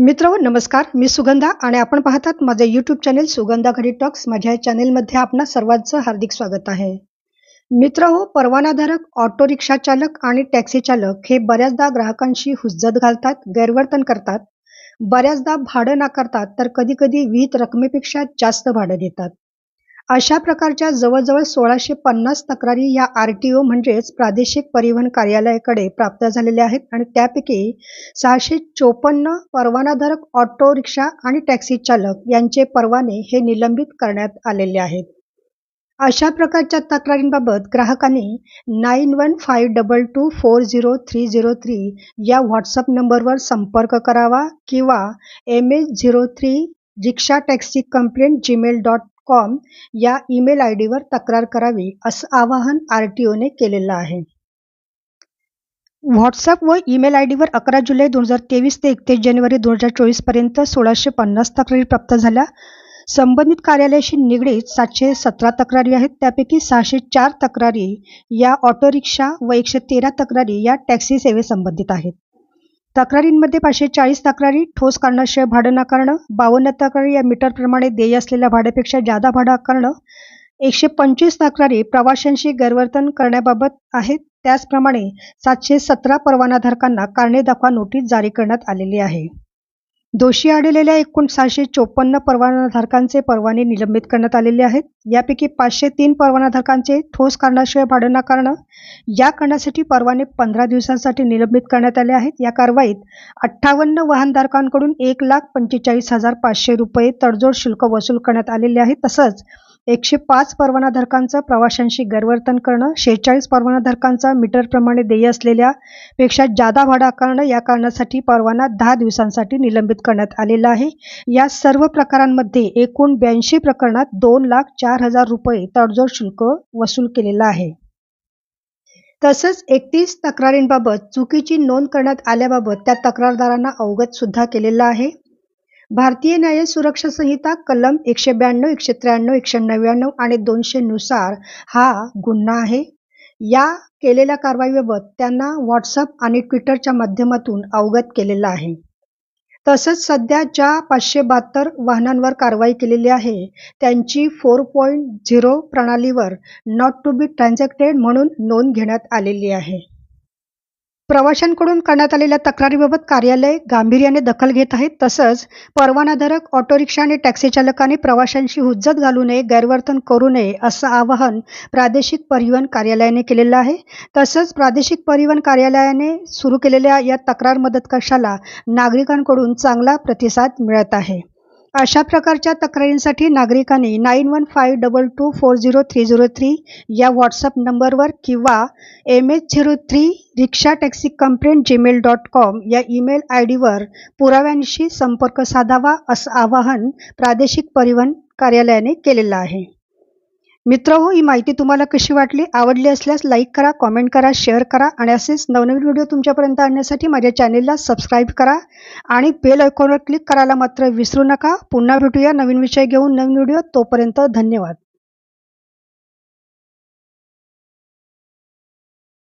मित्र नमस्कार. मी सुगंधा आणि आपण पाहतात माझे यूट्यूब चॅनेल सुगंधा घडी टॉक्स माझ्या या चॅनेलमध्ये आपणा सर्वांचं हार्दिक स्वागत आहे. मित्र हो परवानाधारक ऑटो रिक्षा चालक आणि टॅक्सी चालक हे बऱ्याचदा ग्राहकांशी हुज्जत घालतात गैरवर्तन करतात. बऱ्याचदा भाडं नाकारतात तर कधी कधी विहित रकमेपेक्षा जास्त भाडं देतात. अशा प्रकारच्या जवळजवळ सोळाशे पन्नास तक्रारी या आर टी ओ म्हणजेच प्रादेशिक परिवहन कार्यालयाकडे प्राप्त झालेल्या आहेत आणि त्यापैकी सहाशे चोपन्न परवानाधारक ऑटो रिक्षा आणि टॅक्सी चालक यांचे परवाने हे निलंबित करण्यात आलेले आहेत. अशा प्रकारच्या तक्रारींबाबत ग्राहकांनी nine one five double two four zero three zero three या व्हॉट्सअप नंबरवर संपर्क करावा किंवा M H zero three rickshaw taxi complaint Gmail dot com या ईमेल आय डीवर तक्रार करावी असं आवाहन आर टी ओने केलेलं आहे. व्हॉट्सअप व ईमेल आय डीवर अकरा जुलै दोन हजार तेवीस ते एकतीस जानेवारी दोन हजार चोवीसपर्यंत सोळाशे पन्नास तक्रारी प्राप्त झाल्या. संबंधित कार्यालयाशी निगडीत सातशे सतरा तक्रारी आहेत. त्यापैकी सहाशे चार तक्रारी या ऑटो रिक्षा व एकशे तेरा तक्रारी या टॅक्सी सेवेसंबंधित आहेत. तक्रारींमध्ये पाचशे चाळीस तक्रारी ठोस कारणाशिवाय भाडं नाकारणं बावन्न तक्रारी या मीटरप्रमाणे देय असलेल्या भाड्यापेक्षा जादा भाडं आकारणं एकशे पंचवीस तक्रारी प्रवाशांशी गैरवर्तन करण्याबाबत आहेत. त्याचप्रमाणे सातशे सतरा परवानाधारकांना कारणे दाखवा नोटीस जारी करण्यात आलेली आहे. दोषी आढळलेल्या एकूण सहाशे चोपन्न परवानाधारकांचे परवाने निलंबित करण्यात आलेले आहेत. यापैकी पाचशे तीन परवानाधारकांचे ठोस कारणाशिवाय भाडं नाकारणं या कारणासाठी परवाने पंधरा दिवसांसाठी निलंबित करण्यात आले आहेत. या कारवाईत अठ्ठावन्न वाहनधारकांकडून एक लाख पंचेचाळीस हजार पाचशे रुपये तडजोड शुल्क वसूल करण्यात आलेले आहे. तसंच एकशे पाच परवानाधारकांचं प्रवाशांशी गैरवर्तन करणं शेहेचाळीस परवानाधारकांचा मीटरप्रमाणे देय असलेल्या पेक्षा जादा भाडा आकारणं या कारणासाठी परवाना दहा दिवसांसाठी निलंबित करण्यात आलेला आहे. या सर्व प्रकारांमध्ये एकूण ब्याऐंशी प्रकरणात दोन लाख चार हजार रुपये तडजोड शुल्क वसूल केलेलं आहे. तसंच एकतीस तक्रारींबाबत चुकीची नोंद करण्यात आल्याबाबत त्या तक्रारदारांना अवगत सुद्धा केलेलं आहे. भारतीय न्याय सुरक्षा संहिता कलम एकशे ब्याण्णव एकशे त्र्याण्णव एकशे नव्याण्णव आणि दोनशे नुसार हा गुन्हा आहे. या केलेल्या कारवाईबाबत त्यांना व्हॉट्सअप आणि ट्विटरच्या माध्यमातून अवगत केलेलं आहे. तसंच सध्या ज्या पाचशे बहात्तर वाहनांवर कारवाई केलेली आहे त्यांची फोर पॉईंट झिरो प्रणालीवर नॉट टू बी ट्रान्झॅक्टेड म्हणून नोंद घेण्यात आलेली आहे. प्रवाशांकडून करण्यात आलेल्या तक्रारीबाबत कार्यालय गांभीर्याने दखल घेत आहे. तसंच परवानाधारक ऑटो रिक्षा आणि टॅक्सी चालकांनी प्रवाशांशी हुज्जत घालू नये गैरवर्तन करू नये असं आवाहन प्रादेशिक परिवहन कार्यालयाने केलेलं आहे. तसंच प्रादेशिक परिवहन कार्यालयाने सुरू केलेल्या या तक्रार मदत कक्षाला नागरिकांकडून चांगला प्रतिसाद मिळत आहे. अशा प्रकारच्या तक्रारींसाठी नागरिकांनी nine one five double two four zero three zero three या व्हॉट्सअप नंबरवर किंवा M H zero three rickshaw taxi complaint Gmail dot com या ईमेल आय डीवर पुराव्यांशी संपर्क साधावा असं आवाहन प्रादेशिक परिवहन कार्यालयाने केलेलं आहे. मित्र हो ही माहिती तुम्हाला कशी वाटली आवडली असल्यास लाईक करा कॉमेंट करा शेअर करा आणि असेच नवनवीन व्हिडिओ तुमच्यापर्यंत आणण्यासाठी माझ्या चॅनेलला सबस्क्राईब करा आणि बेल आयकॉनवर क्लिक करायला मात्र विसरू नका. पुन्हा भेटूया नवीन विषय घेऊन नवीन व्हिडिओ तोपर्यंत धन्यवाद.